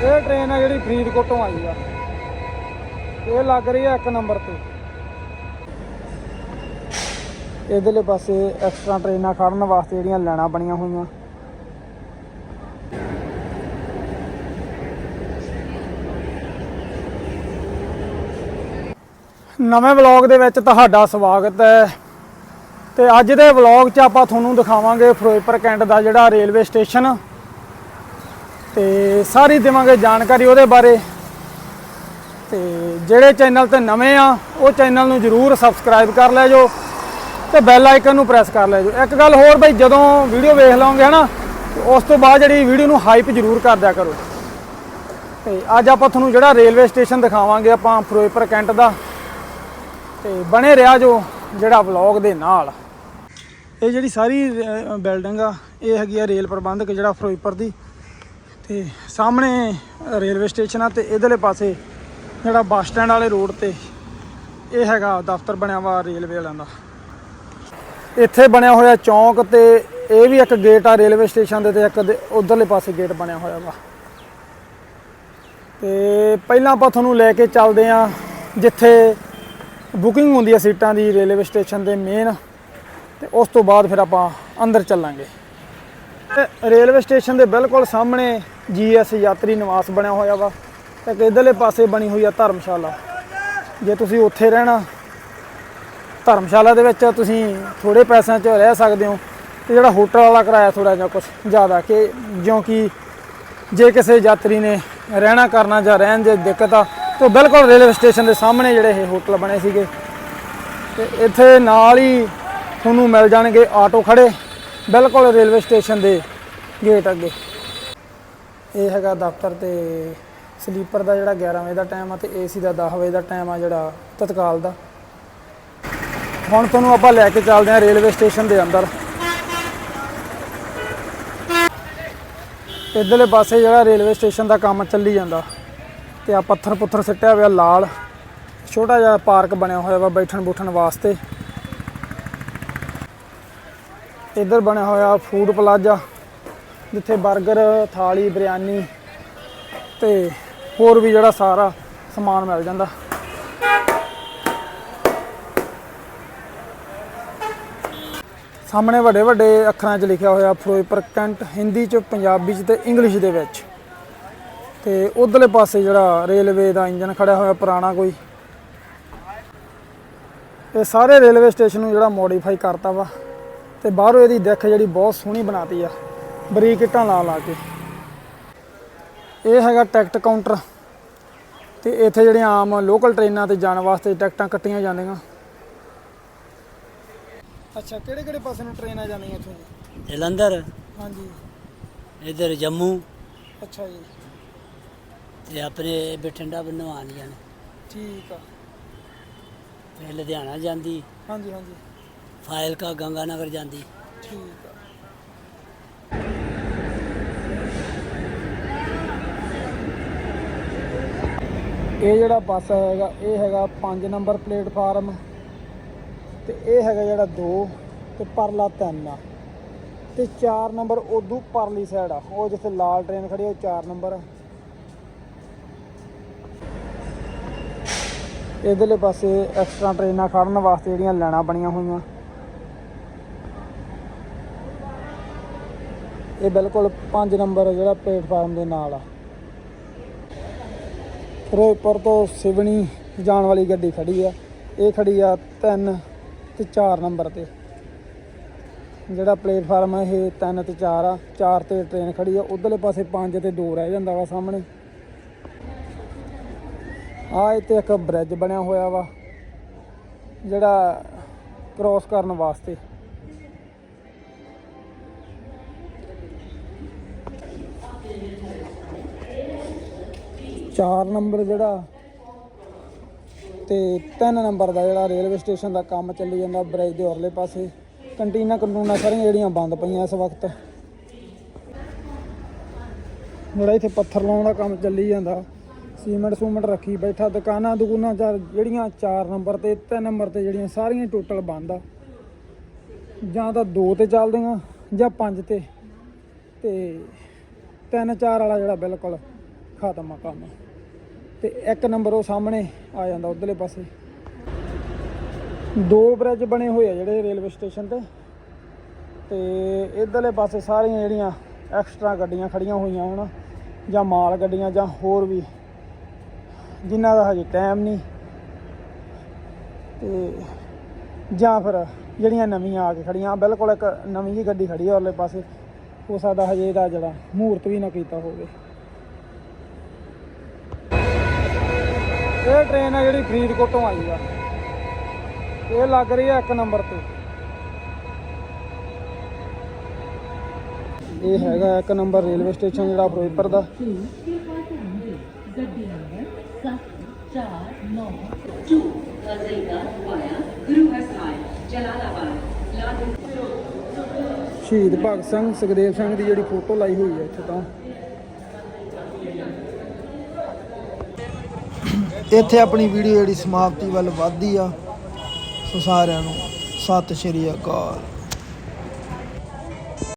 ਇਹ ਟ੍ਰੇਨ ਆ ਜਿਹੜੀ ਫਰੀਦਕੋਟੋਂ ਆਈ ਆ। ਇਹ ਲੱਗ ਰਹੀ ਆ ਇੱਕ ਨੰਬਰ ਤੇ। ਇਧਰਲੇ ਪਾਸੇ ਐਕਸਟਰਾ ਟ੍ਰੇਨਾਂ ਖੜਨ ਵਾਸਤੇ ਜਿਹੜੀਆਂ ਲਾਈਨਾਂ ਬਣੀਆਂ ਹੋਈਆਂ। ਨਵੇਂ ਵਲੌਗ ਦੇ ਵਿੱਚ ਤੁਹਾਡਾ ਸਵਾਗਤ ਹੈ। ਤੇ ਅੱਜ ਦੇ ਵਲੌਗ 'ਚ ਆਪਾਂ ਤੁਹਾਨੂੰ ਦਿਖਾਵਾਂਗੇ ਫਿਰੋਜ਼ਪੁਰ ਕੈਂਟ ਦਾ ਜਿਹੜਾ ਰੇਲਵੇ ਸਟੇਸ਼ਨ ਤੇ ਸਾਰੀ ਦੇਵਾਂਗੇ ਜਾਣਕਾਰੀ ਉਹਦੇ ਬਾਰੇ। ਤੇ ਜਿਹੜੇ ਚੈਨਲ ਤੇ ਨਵੇਂ ਆ, ਉਹ ਚੈਨਲ ਨੂੰ ਜਰੂਰ ਸਬਸਕ੍ਰਾਈਬ ਕਰ ਲੈ ਜੋ ਤੇ ਬੈਲ ਆਈਕਨ ਨੂੰ ਪ੍ਰੈਸ ਕਰ ਲੈ ਜੋ ਇੱਕ ਗੱਲ ਹੋਰ ਬਈ, ਜਦੋਂ ਵੀਡੀਓ ਵੇਖ ਲਓਗੇ ਹਨਾ, ਤੇ ਉਸ ਤੋਂ ਬਾਅਦ ਜਿਹੜੀ ਵੀਡੀਓ ਨੂੰ ਹਾਈਪ ਜਰੂਰ ਕਰ ਦਿਆ ਕਰੋ। ਤੇ ਅੱਜ ਆਪਾਂ ਤੁਹਾਨੂੰ ਜਿਹੜਾ ਰੇਲਵੇ ਸਟੇਸ਼ਨ ਦਿਖਾਵਾਂਗੇ ਆਪਾਂ ਫਿਰੋਜ਼ਪੁਰ ਕੈਂਟ ਦਾ, ਤੇ ਬਣੇ ਰਿਹਾ ਜੋ ਜਿਹੜਾ ਵਲੌਗ ਦੇ ਨਾਲ। ਇਹ ਜਿਹੜੀ ਸਾਰੀ ਬਿਲਡਿੰਗ ਆ, ਇਹ ਹੈਗੀ ਆ ਰੇਲ ਪ੍ਰਬੰਧਕ ਜਿਹੜਾ ਫਿਰੋਜ਼ਪੁਰ ਦੀ। ਤੇ ਸਾਹਮਣੇ ਰੇਲਵੇ ਸਟੇਸ਼ਨ ਆ ਤੇ ਇਧਰਲੇ ਪਾਸੇ ਜਿਹੜਾ ਬੱਸ ਸਟੈਂਡ ਵਾਲੇ ਰੋਡ ਤੇ ਇਹ ਹੈਗਾ ਦਫ਼ਤਰ ਬਣਿਆ ਵਾ ਰੇਲਵੇ ਵਾਲਿਆਂ ਦਾ। ਇੱਥੇ ਬਣਿਆ ਹੋਇਆ ਚੌਂਕ ਤੇ ਇਹ ਵੀ ਇੱਕ ਗੇਟ ਆ ਰੇਲਵੇ ਸਟੇਸ਼ਨ ਦੇ ਤੇ ਇੱਕ ਦੇ- ਉਧਰਲੇ ਪਾਸੇ ਗੇਟ ਬਣਿਆ ਹੋਇਆ ਵਾ। ਤੇ ਪਹਿਲਾਂ ਆਪਾਂ ਤੁਹਾਨੂੰ ਲੈ ਕੇ ਚੱਲਦੇ ਆ ਜਿੱਥੇ ਬੁਕਿੰਗ ਹੁੰਦੀ ਆ ਸੀਟਾਂ ਦੀ ਰੇਲਵੇ ਸਟੇਸ਼ਨ ਦੇ ਮੇਨ ਤੇ ਉਸ ਤੋਂ ਬਾਅਦ ਫਿਰ ਆਪਾਂ ਅੰਦਰ ਚੱਲਾਂਗੇ। ਤੇ ਰੇਲਵੇ ਸਟੇਸ਼ਨ ਦੇ ਬਿਲਕੁਲ ਸਾਹਮਣੇ ਜੀਐਸ ਯਾਤਰੀ ਨਿਵਾਸ ਬਣਿਆ ਹੋਇਆ ਵਾ। ਤੇ ਇਧਰਲੇ ਪਾਸੇ ਬਣੀ ਹੋਈ ਆ ਧਰਮਸ਼ਾਲਾ। ਜੇ ਤੁਸੀਂ ਉੱਥੇ ਰਹਿਣਾ, ਧਰਮਸ਼ਾਲਾ ਦੇ ਵਿੱਚ ਤੁਸੀਂ ਥੋੜੇ ਪੈਸਿਆਂ 'ਚ ਰਹਿ ਸਕਦੇ ਹੋ ਤੇ ਜਿਹੜਾ ਹੋਟਲ ਵਾਲਾ ਕਿਰਾਇਆ ਥੋੜਾ ਜਿਹਾ ਕੁਝ ਜ਼ਿਆਦਾ ਕਿ ਜਿਉਂ ਕਿ ਜੇ ਕਿਸੇ ਯਾਤਰੀ ਨੇ ਰਹਿਣਾ ਕਰਨਾ ਜਾਂ ਰਹਿਣ ਦੀ ਦਿੱਕਤ ਆ, ਤਾਂ ਬਿਲਕੁਲ ਰੇਲਵੇ ਸਟੇਸ਼ਨ ਦੇ ਸਾਹਮਣੇ ਜਿਹੜੇ ਇਹ ਹੋਟਲ ਬਣੇ ਸੀਗੇ। ਤੇ ਇੱਥੇ ਨਾਲ ਹੀ ਤੁਹਾਨੂੰ ਮਿਲ ਜਾਣਗੇ ਆਟੋ ਖੜੇ ਬਿਲਕੁਲ ਰੇਲਵੇ ਸਟੇਸ਼ਨ ਦੇ ਗੇਟ ਅੱਗੇ। ਇਹ ਹੈਗਾ ਦਫ਼ਤਰ ਤੇ ਸਲੀਪਰ ਦਾ ਜਿਹੜਾ 11 ਵਜੇ ਦਾ ਟਾਈਮ ਆ ਤੇ ਏਸੀ ਦਾ 10 ਵਜੇ ਦਾ ਟਾਈਮ ਆ ਜਿਹੜਾ ਤਤਕਾਲ ਦਾ। ਹੁਣ ਤੁਹਾਨੂੰ ਆਪਾਂ ਲੈ ਕੇ ਚੱਲਦੇ ਹਾਂ ਰੇਲਵੇ ਸਟੇਸ਼ਨ ਦੇ ਅੰਦਰ। ਇਧਰਲੇ ਪਾਸੇ ਜਿਹੜਾ ਰੇਲਵੇ ਸਟੇਸ਼ਨ ਦਾ ਕੰਮ ਚੱਲੀ ਜਾਂਦਾ ਤੇ ਆ ਪੱਥਰ ਪੁੱਥਰ ਸਿੱਟਿਆ ਹੋਇਆ ਲਾਲ। ਛੋਟਾ ਜਿਹਾ ਪਾਰਕ ਬਣਿਆ ਹੋਇਆ ਵਾ ਬੈਠਣ ਬੁੱਠਣ ਵਾਸਤੇ। ਇੱਧਰ ਬਣਿਆ ਹੋਇਆ ਫੂਡ ਪਲਾਜ਼ਾ। ਜਿੱਥੇ 버ਗਰ ਥਾਲੀ ਬਿਰਿਆਨੀ ਤੇ ਹੋਰ ਵੀ ਜਿਹੜਾ ਸਾਰਾ ਸਮਾਨ ਮਿਲ ਜਾਂਦਾ। ਸਾਹਮਣੇ ਵੱਡੇ ਵੱਡੇ ਅੱਖਰਾਂ 'ਚ ਲਿਖਿਆ ਹੋਇਆ ਫਿਰੋਜ਼ਪੁਰ ਕੈਂਟ, ਹਿੰਦੀ 'ਚ, ਪੰਜਾਬੀ 'ਚ ਤੇ ਇੰਗਲਿਸ਼ ਦੇ ਵਿੱਚ। ਤੇ ਉਧਰਲੇ ਪਾਸੇ ਜਿਹੜਾ ਰੇਲਵੇ ਦਾ ਇੰਜਨ ਖੜਿਆ ਹੋਇਆ, ਪੁਰਾਣਾ ਕੋਈ। ਇਹ ਸਾਰੇ ਰੇਲਵੇ ਸਟੇਸ਼ਨ ਨੂੰ ਜਿਹੜਾ ਮੋਡੀਫਾਈ ਕਰਤਾ ਵਾ। ਤੇ ਬਾਹਰੋਂ ਇਹਦੀ ਦਿੱਖ ਜਿਹੜੀ ਬਹੁਤ ਸੋਹਣੀ ਬਣਾਤੀ ਆ। ਬਰੀਕ ਇੱਟਾਂ ਲਾ ਲਾ ਕੇ। ਇਹ ਹੈਗਾ ਟਿਕਟ ਕਾਊਂਟਰ ਤੇ ਇੱਥੇ ਜਿਹੜੀਆਂ ਆਮ ਲੋਕਲ ਟ੍ਰੇਨਾਂ ਤੇ ਜਾਣ ਵਾਸਤੇ ਟਿਕਟਾਂ ਕੱਟੀਆਂ ਜਾਂਦੀਆਂ। ਅੱਛਾ ਕਿਹੜੇ ਕਿਹੜੇ ਪਾਸੇ ਨੂੰ ਟ੍ਰੇਨਾਂ ਜਾਂਦੀਆਂ ਇੱਥੋਂ ਜੀ? ਜਲੰਧਰ। ਹਾਂਜੀ। ਇਧਰ ਜੰਮੂ। ਅੱਛਾ ਜੀ। ਤੇ ਆਪਣੇ ਬਠਿੰਡਾ ਆਉਂਦੀਆਂ ਨੇ ਠੀਕ ਆ। ਤੇ ਲੁਧਿਆਣਾ ਜਾਂਦੀ। ਹਾਂਜੀ ਹਾਂਜੀ। ਫਾਇਲਕਾ ਗੰਗਾਨਗਰ ਜਾਂਦੀ। ਠੀਕ ਆ। ਇਹ ਜਿਹੜਾ ਬੱਸ ਹੈਗਾ, ਇਹ ਹੈਗਾ 5 ਨੰਬਰ ਪਲੇਟਫਾਰਮ ਤੇ ਇਹ ਹੈਗਾ ਜਿਹੜਾ 2 ਤੇ ਪਰਲਾ 3 ਆ। ਤੇ 4 ਨੰਬਰ ਉਦੋਂ ਪਰਲੀ ਸਾਈਡ ਆ। ਉਹ ਜਿੱਥੇ ਲਾਲ ਟ੍ਰੇਨ ਖੜੀ ਉਹ 4 ਨੰਬਰ ਆ। ਇਧਰਲੇ ਪਾਸੇ ਐਕਸਟਰਾ ਟ੍ਰੇਨਾਂ ਖੜਨ ਵਾਸਤੇ ਜਿਹੜੀਆਂ ਲਾਈਨਾਂ ਬਣੀਆਂ ਹੋਈਆਂ। ਇਹ ਬਿਲਕੁਲ 5 ਨੰਬਰ ਜਿਹੜਾ ਪਲੇਟਫਾਰਮ ਦੇ ਨਾਲ ਆ। ਫਿਰੋਜ਼ਪੁਰ ਤੋਂ ਸਿਵਣੀ ਜਾਣ ਵਾਲੀ ਗੱਡੀ ਖੜੀ ਆ। ਇਹ ਖੜੀ ਆ 3 ਤੇ 4 ਨੰਬਰ ਤੇ। ਜਿਹੜਾ ਪਲੇਟਫਾਰਮ ਆ, ਇਹ 3 ਤੇ 4 ਆ। 4 ਤੇ ਟ੍ਰੇਨ ਖੜੀ ਆ। ਉਧਰਲੇ ਪਾਸੇ 5 ਤੇ 2 ਰਹਿ ਜਾਂਦਾ ਵਾ ਸਾਹਮਣੇ। ਆ ਇੱਥੇ ਇੱਕ ਬ੍ਰਿਜ ਬਣਿਆ ਹੋਇਆ ਵਾ, ਜਿਹੜਾ ਕ੍ਰੋਸ ਕਰਨ ਵਾਸਤੇ। ਚਾਰ ਨੰਬਰ ਜਿਹੜਾ ਤੇ ਤਿੰਨ ਨੰਬਰ ਦਾ ਜਿਹੜਾ ਰੇਲਵੇ ਸਟੇਸ਼ਨ ਦਾ ਕੰਮ ਚੱਲੀ ਜਾਂਦਾ ਬ੍ਰਿਜ ਦੇ ਔਰਲੇ ਪਾਸੇ। ਕੰਟੀਨਾਂ ਕੰਟੂਨਾਂ ਸਾਰੀਆਂ ਜਿਹੜੀਆਂ ਬੰਦ ਪਈਆਂ ਇਸ ਵਕਤ। ਜਿਹੜਾ ਇੱਥੇ ਪੱਥਰ ਲਾਉਣ ਦਾ ਕੰਮ ਚੱਲੀ ਜਾਂਦਾ। ਸੀਮੈਂਟ ਸੂਮੈਂਟ ਰੱਖੀ ਬੈਠਾ, ਦੁਕਾਨਾਂ ਦੁਕਾਨਾਂ ਚਾਰ ਜਿਹੜੀਆਂ 4 ਨੰਬਰ ਤੇ 3 ਨੰਬਰ ਤੇ ਜਿਹੜੀਆਂ ਸਾਰੀਆਂ ਟੋਟਲ ਬੰਦ ਆ। ਜਾਂ ਤਾਂ 2 ਤੇ ਚੱਲਦੀਆਂ ਜਾਂ 5 ਤੇ। ਤੇ 3 4 ਵਾਲਾ ਜਿਹੜਾ ਬਿਲਕੁਲ ਖਤਮ ਆ ਕੰਮ। ਤੇ ਇੱਕ ਨੰਬਰ ਉਹ ਸਾਹਮਣੇ ਆ ਜਾਂਦਾ ਉਧਰਲੇ ਪਾਸੇ। ਦੋ ਬ੍ਰਿਜ ਬਣੇ ਹੋਏ ਆ ਜਿਹੜੇ ਰੇਲਵੇ ਸਟੇਸ਼ਨ ਤੇ। ਤੇ ਇਧਰਲੇ ਪਾਸੇ ਸਾਰੀਆਂ ਜਿਹੜੀਆਂ ਐਕਸਟਰਾ ਗੱਡੀਆਂ ਖੜੀਆਂ ਹੋਈਆਂ ਹਨ ਜਾਂ ਮਾਲ ਗੱਡੀਆਂ, ਜਾਂ ਹੋਰ ਵੀ, ਜਿਨ੍ਹਾਂ ਦਾ ਹਜੇ ਟਾਈਮ ਨਹੀਂ। ਤੇ ਜਾਂ ਫਿਰ ਜਿਹੜੀਆਂ ਨਵੀਆਂ ਆ ਕੇ ਖੜੀਆਂ, ਬਿਲਕੁਲ ਇੱਕ ਨਵੀਂ ਜੀ ਗੱਡੀ ਖੜੀ ਆ ਉਹਲੇ ਪਾਸੇ। ਹੋ ਸਕਦਾ ਹਜੇ ਇਹਦਾ ਜਿਹੜਾ ਮਹੂਰਤ ਵੀ ਨਾ ਕੀਤਾ ਹੋਵੇ। ਇਹ ਟ੍ਰੇਨ ਆ ਜਿਹੜੀ ਫਰੀਦਕੋਟ ਤੋਂ ਆਈ ਆ। ਇਹ ਲੱਗ ਰਹੀ ਆ ਇੱਕ ਨੰਬਰ ਤੇ। ਇਹ ਹੈਗਾ ਇੱਕ ਨੰਬਰ ਰੇਲਵੇ ਸਟੇਸ਼ਨ ਜਿਹੜਾ ਫਿਰੋਜ਼ਪੁਰ ਦਾ। ਗੱਡੀ ਨੰਬਰ 749 2 ਵਾਇਆ ਗੁਰੂ ਹਰਸਾਏ ਜਲਾਲਾਬਾਦ ਲਾਹੌਰ ਸ਼ਹੀਦ ਭਗਤ ਸਿੰਘ ਸੁਖਦੇਵ ਸਿੰਘ ਦੀ ਜਿਹੜੀ ਫੋਟੋ ਲਾਈ ਹੋਈ ਹੈ ਇੱਥੇ ਤਾਂ। ਇੱਥੇ ਆਪਣੀ ਵੀਡੀਓ ਜਿਹੜੀ ਸਮਾਪਤੀ ਵੱਲ ਵੱਧਦੀ ਆ ਸੋ ਸਾਰਿਆਂ ਨੂੰ ਸਤਿ ਸ਼੍ਰੀ ਅਕਾਲ।